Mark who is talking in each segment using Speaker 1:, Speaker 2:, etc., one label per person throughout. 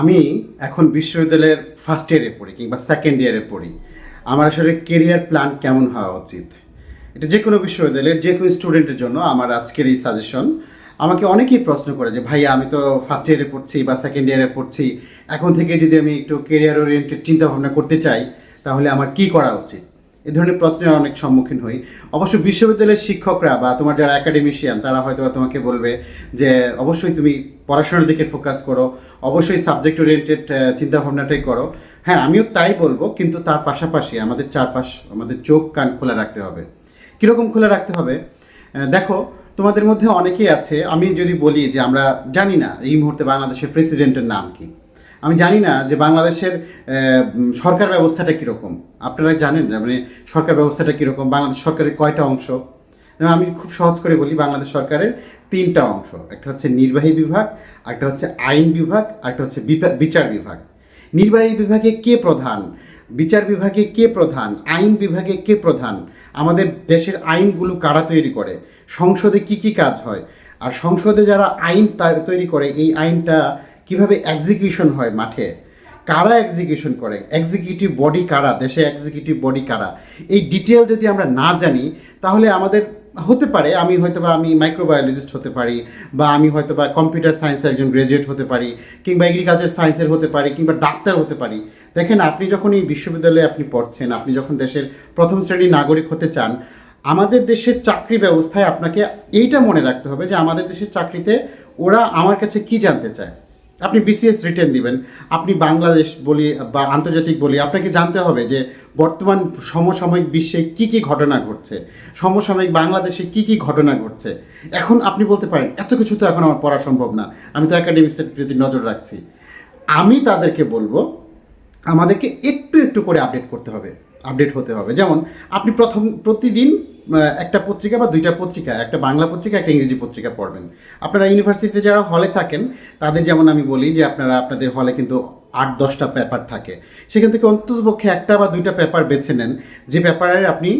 Speaker 1: আমি এখন বিশ্ববিদ্যালয়ের ফার্স্ট ইয়ারে পড়ি কিংবা সেকেন্ড ইয়ারে পড়ি। আমার আসলে কেরিয়ার প্ল্যান কেমন হওয়া উচিত? এটা যে কোনো বিশ্ববিদ্যালয়ের যে কোনো স্টুডেন্টের জন্য আমার আজকের এই সাজেশন আমাকে অনেকেই প্রশ্ন করে যে, ভাইয়া, আমি তো ফার্স্ট ইয়ারে পড়ছি বা সেকেন্ড ইয়ারে পড়ছি। এখন থেকে যদি আমি একটু কেরিয়ার ওরিয়েন্টেড চিন্তা ভাবনা করতে চাই, তাহলে আমার কি করা উচিত? এই ধরনের প্রশ্নের অনেক সম্মুখীন হই। অবশ্য বিশ্ববিদ্যালয়ের শিক্ষকরা বা তোমার যারা একাডেমিশিয়ান তারা হয়তো তোমাকে বলবে যে, অবশ্যই তুমি পড়াশোনার দিকে ফোকাস করো, অবশ্যই সাবজেক্ট ওরিয়েন্টেড চিন্তাভাবনাটাই করো। হ্যাঁ আমিও তাই বলব, কিন্তু তার পাশাপাশি আমাদের চারপাশ, আমাদের চোখ, কান খোলা রাখতে হবে। কীরকম খোলা রাখতে হবে? দেখো, তোমাদের মধ্যে অনেকেই আছে, আমি যদি বলি যে আমরা জানি না এই মুহূর্তে বাংলাদেশের প্রেসিডেন্টের নাম কি। আমি জানি না যে বাংলাদেশের সরকার ব্যবস্থাটা কীরকম। আপনারা জানেন মানে সরকার ব্যবস্থাটা কীরকম, বাংলাদেশ সরকারের কয়টা অংশ? আমি খুব সহজ করে বলি, বাংলাদেশ সরকারের তিনটা অংশ। একটা হচ্ছে নির্বাহী বিভাগ, একটা হচ্ছে আইন বিভাগ, একটা হচ্ছে বিচার বিভাগ। নির্বাহী বিভাগে কে প্রধান? বিচার বিভাগে কে প্রধান? আইন বিভাগে কে প্রধান? আমাদের দেশের আইনগুলো কারা তৈরি করে? সংসদে কি কি কাজ হয়? আর সংসদে যারা আইন তৈরি করে, এই আইনটা কীভাবে এক্সিকিউশন হয় মাঠে? কারা এক্সিকিউশন করে? এক্সিকিউটিভ বডি কারা? দেশে এক্সিকিউটিভ বডি কারা? এই ডিটেল যদি আমরা না জানি, তাহলে আমাদের হতে পারে, আমি হয়তো বা আমি মাইক্রোবায়োলজিস্ট হতে পারি, বা আমি হয়তো বা কম্পিউটার সায়েন্সের একজন গ্রাজুয়েট হতে পারি, কিংবা এগ্রিকালচার সায়েন্সের হতে পারি, কিংবা ডাক্তার হতে পারি। দেখেন, আপনি যখন এই বিশ্ববিদ্যালয়ে আপনি পড়ছেন, আপনি যখন দেশের প্রথম শ্রেণির নাগরিক হতে চান, আমাদের দেশের চাকরি ব্যবস্থায় আপনাকে এইটা মনে রাখতে হবে যে আমাদের দেশের চাকরিতে ওরা আমার কাছে কি জানতে চায়? আপনি বিসিএস রিটেন দিবেন। আপনি বাংলাদেশ বলি বা আন্তর্জাতিক বলি, আপনাকে জানতে হবে যে বর্তমান সমসাময়িক বিশ্বে কি কি ঘটনা ঘটছে, সমসাময়িক বাংলাদেশে কি কি ঘটনা ঘটছে। এখন আপনি বলতে পারেন, এত কিছু তো এখন আমার পড়া সম্ভব না, আমি তো একাডেমিক্সের প্রতি নজর রাখছি। আমি তাদেরকে বলব, আমাদেরকে একটু একটু করে আপডেট করতে হবে। আপডেট হতে হবে। যেমন, আপনি প্রথম, প্রতিদিন একটা পত্রিকা বা দুইটা পত্রিকা, একটা বাংলা পত্রিকা, একটা ইংরেজি পত্রিকা পড়বেন। আপনারা ইউনিভার্সিটিতে যারা হলে থাকেন, তাদের যেমন আমি বলি যে আপনারা, আপনাদের হলে কিন্তু আট, দশটা পেপার থাকে। সেখান থেকে অন্ততপক্ষে একটা বা দুইটা পেপার বেছে নেন, যে পেপারের আপনি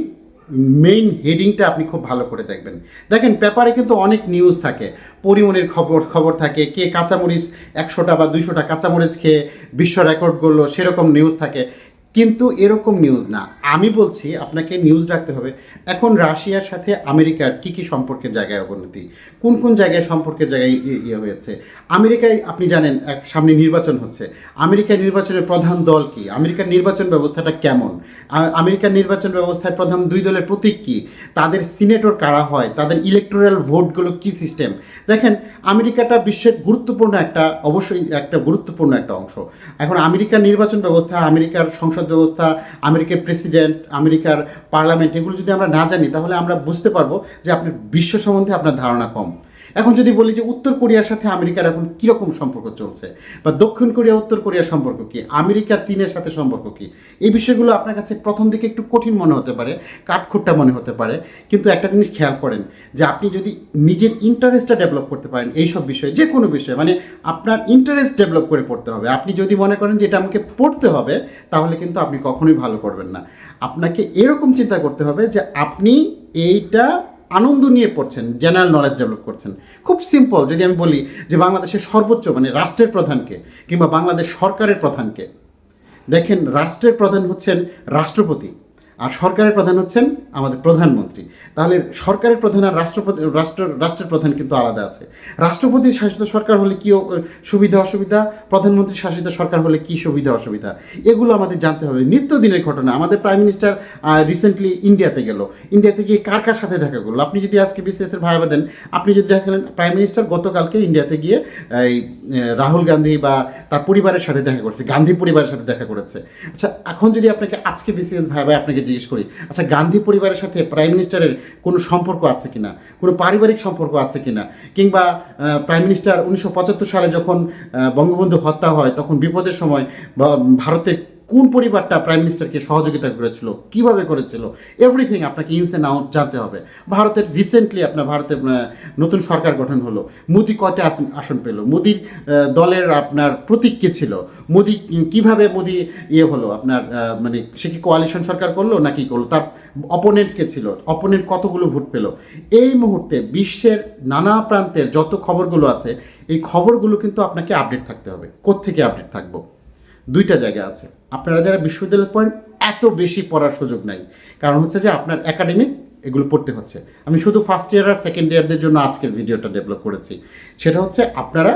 Speaker 1: মেইন হেডিংটা আপনি খুব ভালো করে দেখবেন। দেখেন পেপারে কিন্তু অনেক নিউজ থাকে। পরিমণের খবর খবর থাকে, কে কাঁচামরিচ একশোটা বা দুইশোটা কাঁচামরিচ খেয়ে বিশ্ব রেকর্ড করল সেরকম নিউজ থাকে। কিন্তু এরকম নিউজ না। আমি বলছি, আপনাকে নিউজ রাখতে হবে। এখন রাশিয়ার সাথে আমেরিকার কি কি সম্পর্কের জায়গায় অবনতি? কোন কোন জায়গায় সম্পর্কের জায়গায় ইয়ে হয়েছে? আমেরিকায়, আপনি জানেন, এক সামনে নির্বাচন হচ্ছে। আমেরিকার নির্বাচনের প্রধান দল কি? আমেরিকার নির্বাচন ব্যবস্থাটা কেমন? আমেরিকার নির্বাচন ব্যবস্থায় প্রধান দুই দলের প্রতীক কী? তাদের সিনেটর কারা হয়? তাদের ইলেকটোরাল ভোটগুলো কি সিস্টেম দেখেন, আমেরিকাটা বিশ্বের গুরুত্বপূর্ণ একটা, অবশ্যই একটা গুরুত্বপূর্ণ একটা অংশ। এখন আমেরিকার নির্বাচন ব্যবস্থা, আমেরিকার সংসদ ব্যবস্থা, আমেরিকার প্রেসিডেন্ট, আমেরিকার পার্লামেন্ট, এগুলো যদি আমরা না জানি, তাহলে আমরা বুঝতে পারব যে আপনার বিশ্ব সম্বন্ধে আপনার ধারণা কম। এখন যদি বলি যে উত্তর কোরিয়ার সাথে আমেরিকার এখন কীরকম সম্পর্ক চলছে বা দক্ষিণ কোরিয়া, উত্তর কোরিয়ার সম্পর্ক কী? আমেরিকা, চীনের সাথে সম্পর্ক কী? এই বিষয়গুলো আপনার কাছে প্রথম দিকে একটু কঠিন মনে হতে পারে, কাঠখোট্টা মনে হতে পারে। কিন্তু একটা জিনিস খেয়াল করেন যে আপনি যদি নিজের ইন্টারেস্টটা ডেভেলপ করতে পারেন এই সব বিষয়ে, যে কোনো বিষয়ে মানে আপনার ইন্টারেস্ট ডেভেলপ করে পড়তে হবে। আপনি যদি মনে করেন যে এটা আমাকে পড়তে হবে, তাহলে কিন্তু আপনি কখনোই ভালো করবেন না। আপনাকে এরকম চিন্তা করতে হবে যে আপনি এইটা আনন্দ নিয়ে পড়ছেন জেনারেল নলেজ ডেভেলপ করছেন। খুব সিম্পল যদি আমি বলি যে বাংলাদেশের সর্বোচ্চ মানে রাষ্ট্রের প্রধানকে কিংবা বাংলাদেশ সরকারের প্রধানকে। দেখেন, রাষ্ট্রের প্রধান হচ্ছেন রাষ্ট্রপতি। আর সরকারের প্রধান হচ্ছেন আমাদের প্রধানমন্ত্রী। তাহলে সরকারের প্রধান আর রাষ্ট্রপতি, রাষ্ট্র, রাষ্ট্রের প্রধান কিন্তু আলাদা আছে। রাষ্ট্রপতি শাসিত সরকার হলে কী সুবিধা, অসুবিধা? প্রধানমন্ত্রী শাসিত সরকার হলে কী সুবিধা, অসুবিধা? এগুলো আমাদের জানতে হবে। নিত্যদিনের ঘটনা। আমাদের প্রাইম মিনিস্টার রিসেন্টলি ইন্ডিয়াতে গেল। ইন্ডিয়াতে গিয়ে কার কার সাথে দেখা করল? আপনি যদি আজকে বিসিএসের ভাইবা দেন, আপনি যদি দেখালেন প্রাইম মিনিস্টার গতকালকে ইন্ডিয়াতে গিয়ে, এই রাহুল গান্ধী বা তার পরিবারের সাথে দেখা করেছে, গান্ধী পরিবারের সাথে দেখা করেছে। আচ্ছা এখন যদি আপনাকে আজকে বিসিএস ভাই ভাই আপনাকে জিজ্ঞেস করি আচ্ছা গান্ধী পরিবারের সাথে প্রাইম মিনিস্টারের কোনো সম্পর্ক আছে কিনা? কোনো পারিবারিক সম্পর্ক আছে কি না কিংবা প্রাইম মিনিস্টার উনিশশো পঁচাত্তর সালে যখন বঙ্গবন্ধু হত্যা হয়, তখন বিপদের সময় ভারতের ভারতে কোন পরিবারটা প্রাইম মিনিস্টারকে সহযোগিতা করেছিল, কীভাবে করেছিল এভরিথিং আপনাকে ইনস অ্যান্ড আউট জানতে হবে। ভারতের রিসেন্টলি আপনার ভারতের নতুন সরকার গঠন হলো। মোদি কয়টা আসন আসন পেল? মোদির দলের আপনার প্রতীক কে ছিল? মোদি কীভাবে মোদি ইয়ে হলো? আপনার মানে সে কি কোয়ালিশন সরকার করল নাকি করল? তার অপোনেন্ট কে ছিল? অপোনেন্ট কতগুলো ভোট পেল? এই মুহূর্তে বিশ্বের নানা প্রান্তের যত খবরগুলো আছে, এই খবরগুলো কিন্তু আপনাকে আপডেট থাকতে হবে। কোত্থেকে আপডেট থাকব? দুইটা জায়গা আছে। আপনারা যারা বিশ্ববিদ্যালয়ে পড়েন, এত বেশি পড়ার সুযোগ নাই। কারণ হচ্ছে যে আপনার একাডেমিক এগুলো পড়তে হচ্ছে। আমি শুধু ফার্স্ট ইয়ার আর সেকেন্ড ইয়ারদের জন্য আজকের ভিডিওটা ডেভেলপ করেছি। সেটা হচ্ছে আপনারা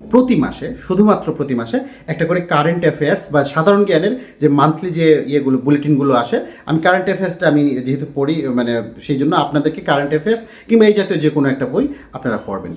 Speaker 1: প্রতি মাসে, শুধুমাত্র প্রতি মাসে একটা করে কারেন্ট অ্যাফেয়ার্স বা সাধারণ জ্ঞানের যে মান্থলি যে ইয়েগুলো বুলেটিনগুলো আসে, আমি কারেন্ট অ্যাফেয়ার্সটা আমি যেহেতু পড়ি মানে সেই জন্য আপনাদেরকে কারেন্ট অ্যাফেয়ার্স কিংবা এই জাতীয় যে কোনো একটা বই আপনারা পড়বেন।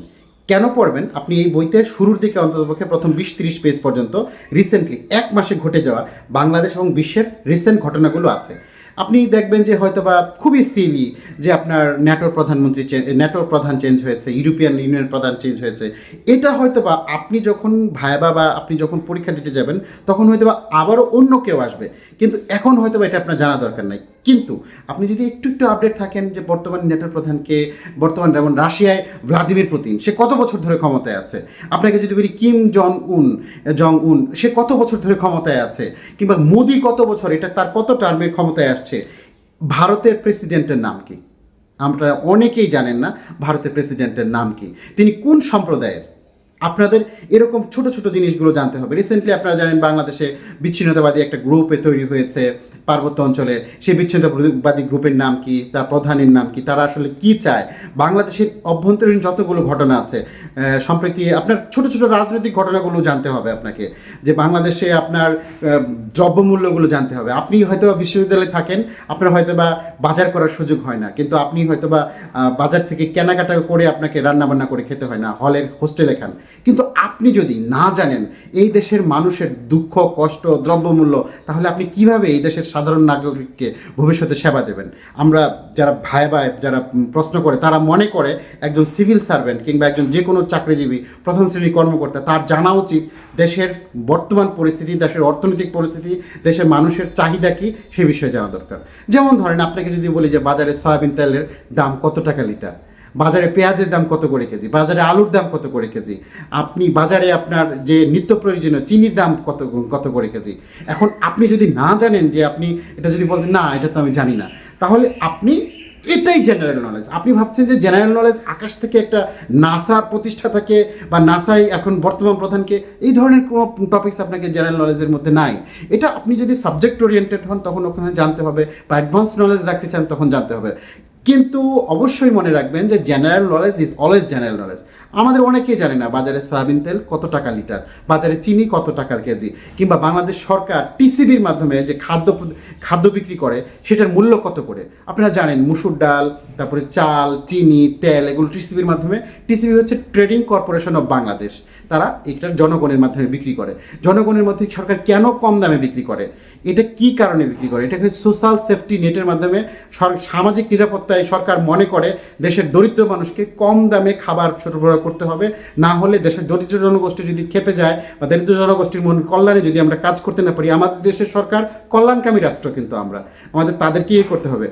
Speaker 1: কেন পড়বেন? আপনি এই বইতে শুরুর দিকে অন্ততপক্ষে প্রথম বিশ তিরিশ পেজ পর্যন্ত রিসেন্টলি এক মাসে ঘটে যাওয়া বাংলাদেশ এবং বিশ্বের রিসেন্ট ঘটনাগুলো আছে। আপনি দেখবেন যে হয়তো বা খুবই সিলি যে আপনার ন্যাটোর প্রধানমন্ত্রী ন্যাটোর প্রধান চেঞ্জ হয়েছে ইউরোপিয়ান ইউনিয়ন প্রধান চেঞ্জ হয়েছে। এটা হয়তো বা আপনি যখন ভাইবা বা আপনি যখন পরীক্ষা দিতে যাবেন, তখন হয়তো বা আবারও অন্য কেউ আসবে। কিন্তু এখন হয়তো বা এটা আপনার জানা দরকার নাই। কিন্তু আপনি যদি একটু একটু আপডেট থাকেন যে বর্তমান নেটোর প্রধানকে, বর্তমান যেমন রাশিয়ায় ভ্লাদিমির পুতিন, সে কত বছর ধরে ক্ষমতায় আছে? আপনাকে যদি বলি কিম জং উন জং উন সে কত বছর ধরে ক্ষমতায় আছে? কিংবা মোদি কত বছর, এটা তার কত টার্মের ক্ষমতায় আসছে? ভারতের প্রেসিডেন্টের নাম কি? আমরা অনেকেই জানেন না ভারতের প্রেসিডেন্টের নাম কি। তিনি কোন সম্প্রদায়ের? আপনাদের এরকম ছোট ছোট জিনিসগুলো জানতে হবে। রিসেন্টলি আপনারা জানেন বাংলাদেশে বিচ্ছিন্নতাবাদী একটা গ্রুপে তৈরি হয়েছে। পার্বত্য অঞ্চলের সেই বিচ্ছিন্নতাবাদী গ্রুপের নাম কি, তার প্রধানের নাম কি, তারা আসলে কি চায়? বাংলাদেশের অভ্যন্তরীণ যতগুলো ঘটনা আছে সম্প্রতি আপনার ছোট ছোট রাজনৈতিক ঘটনাগুলো জানতে হবে আপনাকে, যে বাংলাদেশে আপনার দ্রব্যমূল্যগুলো জানতে হবে। আপনি হয়তো বিশ্ববিদ্যালয়ে থাকেন, আপনার হয়তো বা বাজার করার সুযোগ হয় না, কিন্তু আপনি হয়তো বা বাজার থেকে কেনাকাটা করে আপনাকে রান্নাবান্না করে খেতে হয় না, হলের হোস্টেলে খান। কিন্তু আপনি যদি না জানেন এই দেশের মানুষের দুঃখ, কষ্ট, দ্রব্যমূল্য, তাহলে আপনি কীভাবে এই দেশের সাধারণ নাগরিককে ভবিষ্যতে সেবা দেবেন। আমরা যারা ভাই ভাই, যারা প্রশ্ন করে, তারা মনে করে একজন সিভিল সার্ভেন্ট কিংবা একজন যে কোনো চাকরিজীবী, প্রথম শ্রেণির কর্মকর্তা, তার জানা উচিত দেশের বর্তমান পরিস্থিতি, দেশের অর্থনৈতিক পরিস্থিতি, দেশের মানুষের চাহিদা কী, সে বিষয়ে জানা দরকার। যেমন ধরেন, আপনাকে যদি বলি যে বাজারে সয়াবিন তেলের দাম কত টাকা লিটার? বাজারে পেঁয়াজের দাম কত করে কেজি? বাজারে আলুর দাম কত করে কেজি? আপনি বাজারে আপনার যে নিত্য প্রয়োজনীয় চিনির দাম কত কত করে কেজি? এখন আপনি যদি না জানেন যে আপনি, এটা যদি বলতেন না, এটা তো আমি জানি না, তাহলে আপনি এটাই জেনারেল নলেজ আপনি ভাবছেন যে জেনারেল নলেজ আকাশ থেকে একটা নাসা প্রতিষ্ঠা থাকে বা নাসাই এখন বর্তমান প্রধানকে, এই ধরনের কোনো টপিকস আপনাকে জেনারেল নলেজের মধ্যে নাই। এটা আপনি যদি সাবজেক্ট ওরিয়েন্টেড হন, তখন ওখানে জানতে হবে, বা অ্যাডভান্স নলেজ রাখতে চান, তখন জানতে হবে। কিন্তু অবশ্যই মনে রাখবেন যে general knowledge is always general knowledge আমাদের অনেকেই জানে না বাজারে সয়াবিন তেল কত টাকা লিটার, বাজারে চিনি কত টাকার কেজি, কিংবা বাংলাদেশ সরকার টিসিবির মাধ্যমে যে খাদ্য খাদ্য বিক্রি করে, সেটার মূল্য কত করে? আপনারা জানেন মুসুর ডাল, তারপরে চাল, চিনি, তেল, এগুলো টিসিবির মাধ্যমে টিসিবি হচ্ছে ট্রেডিং কর্পোরেশন অফ বাংলাদেশ তারা এটা জনগণের মাধ্যমে বিক্রি করে। জনগণের মধ্যে সরকার কেন কম দামে বিক্রি করে? এটা কি কারণে বিক্রি করে? এটা সোশ্যাল সেফটি নেটের মাধ্যমে সামাজিক নিরাপত্তায় সরকার মনে করে দেশের দরিদ্র মানুষকে কম দামে খাবার সরবরাহ করতে হবে? না হলে দেশের দরিদ্র জনগোষ্ঠী যদি খেপে যায় বা দরিদ্র জনগোষ্ঠীর মন কল্যাণে যদি আমরা কাজ করতে না পারি, আমাদের দেশের সরকার কল্যাণকামী রাষ্ট্র কিন্তু আমরা। আমাদের তাদেরকে ইয়ে করতে হবে।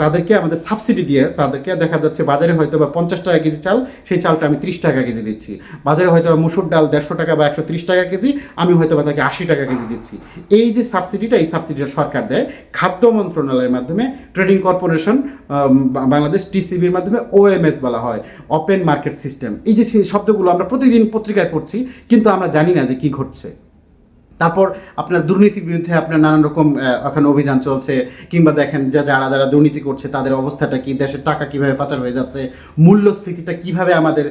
Speaker 1: তাদেরকে আমাদের সাবসিডি দিয়ে তাদেরকে দেখা যাচ্ছে বাজারে হয়তো বা পঞ্চাশ টাকা কেজি চাল, সেই চালটা আমি ত্রিশ টাকা কেজি দিচ্ছি। বাজারে হয়তো বা মুসুর ডাল দেড়শো টাকা বা একশো ত্রিশ টাকা কেজি, আমি হয়তো বা তাকে আশি টাকা কেজি দিচ্ছি। এই যে সাবসিডিটা এই সাবসিডিটা সরকার দেয় খাদ্য মন্ত্রণালয়ের মাধ্যমে ট্রেডিং কর্পোরেশন বাংলাদেশ টিসিবির মাধ্যমে ওএমএস বলা হয় ওপেন মার্কেট সিস্টেম এই যে শব্দগুলো আমরা প্রতিদিন পত্রিকায় পড়ছি, কিন্তু আমরা জানি না যে কি ঘটছে। তারপর আপনার দুর্নীতির বিরুদ্ধে আপনার নানান রকম এখন অভিযান চলছে, কিংবা দেখেন যে যারা যারা দুর্নীতি করছে, তাদের অবস্থাটা কি, দেশের টাকা কীভাবে পাচার হয়ে যাচ্ছে, মূল্যস্ফীতিটা কীভাবে আমাদের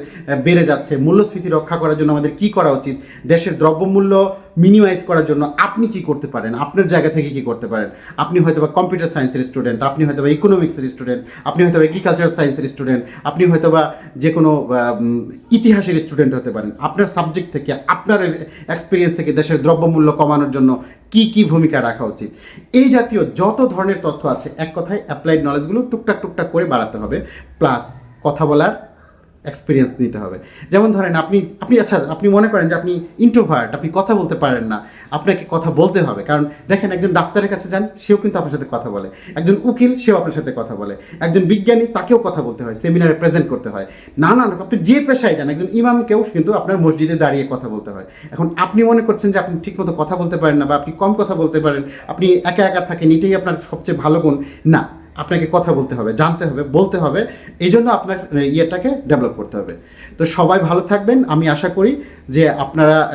Speaker 1: বেড়ে যাচ্ছে, মূল্যস্ফীতি রক্ষা করার জন্য আমাদের কি করা উচিত, দেশের দ্রব্যমূল্য মিনিমাইজ করার জন্য আপনি কি করতে পারেন? আপনার জায়গা থেকে কি করতে পারেন? আপনি হয়তো বা কম্পিউটার সায়েন্সের স্টুডেন্ট আপনি হয়তো বা ইকোনমিক্সের স্টুডেন্ট আপনি হয়তো বা এগ্রিকালচার সায়েন্সের স্টুডেন্ট আপনি হয়তো বা যে কোনো ইতিহাসের স্টুডেন্ট হতে পারেন। আপনার সাবজেক্ট থেকে, আপনার এক্সপিরিয়েন্স থেকে দেশের দ্রব্যমূল্য কমানোর জন্য কি কি ভূমিকা রাখা উচিত? এই জাতীয় যত ধরনের তথ্য আছে, এক কথায় অ্যাপ্লাইড নলেজগুলো টুকটাক টুকটাক করে বাড়াতে হবে। প্লাস কথা বলার এক্সপিরিয়েন্স নিতে হবে। যেমন ধরেন আপনি আপনি আচ্ছা আপনি মনে করেন যে আপনি ইন্ট্রোভার্ট আপনি কথা বলতে পারেন না। আপনাকে কথা বলতে হবে। কারণ দেখেন একজন ডাক্তারের কাছে যান, সেও কিন্তু আপনার সাথে কথা বলে। একজন উকিল, সেও আপনার সাথে কথা বলে। একজন বিজ্ঞানী, তাকেও কথা বলতে হয়, সেমিনারে প্রেজেন্ট করতে হয়। না না আপনি যে পেশায় যান, একজন ইমামকেও কিন্তু আপনার মসজিদে দাঁড়িয়ে কথা বলতে হয়। এখন আপনি মনে করছেন যে আপনি ঠিকমতো কথা বলতে পারেন না বা আপনি কম কথা বলতে পারেন, আপনি একা একা থাকেন, এটাই আপনার সবচেয়ে ভালো গুণ। না। আপনাকে কথা বলতে হবে, জানতে হবে, বলতে হবে এই জন্য আপনার ইয়েটাকে ডেভেলপ করতে হবে। তো সবাই ভালো থাকবেন, আমি আশা করি যে আপনারা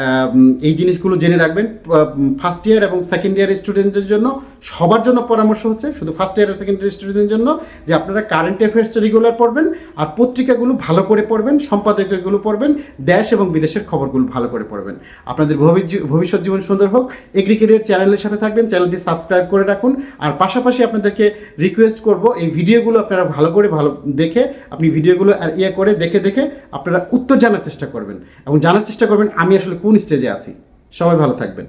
Speaker 1: এই জিনিসগুলো জেনে রাখবেন ফার্স্ট ইয়ার এবং সেকেন্ড ইয়ার স্টুডেন্টদের জন্য সবার জন্য পরামর্শ হচ্ছে, শুধু ফার্স্ট ইয়ার সেকেন্ড ইয়ার স্টুডেন্টদের জন্য, যে আপনারা কারেন্ট অ্যাফেয়ার্সটা রেগুলার পড়বেন আর পত্রিকাগুলো ভালো করে পড়বেন, সম্পাদকীয়গুলো পড়বেন, দেশ এবং বিদেশের খবরগুলো ভালো করে পড়বেন। আপনাদের ভবি- ভবিষ্যৎ জীবন সুন্দর হোক এগ্রিকেরিয়ার চ্যানেলের সাথে থাকবেন চ্যানেলটি সাবস্ক্রাইব করে রাখুন, আর পাশাপাশি আপনাদেরকে রিকোয়েস্ট করব, এই ভিডিওগুলো আপনারা ভালো করে ভালো দেখে, আপনি ভিডিওগুলো আর ইয়ে করে দেখে দেখে আপনারা উত্তর জানার চেষ্টা করবেন। এবং জানার চেষ্টা করবেন, আমি আসলে কোন স্টেজে আছি। সবাই ভালো থাকবেন।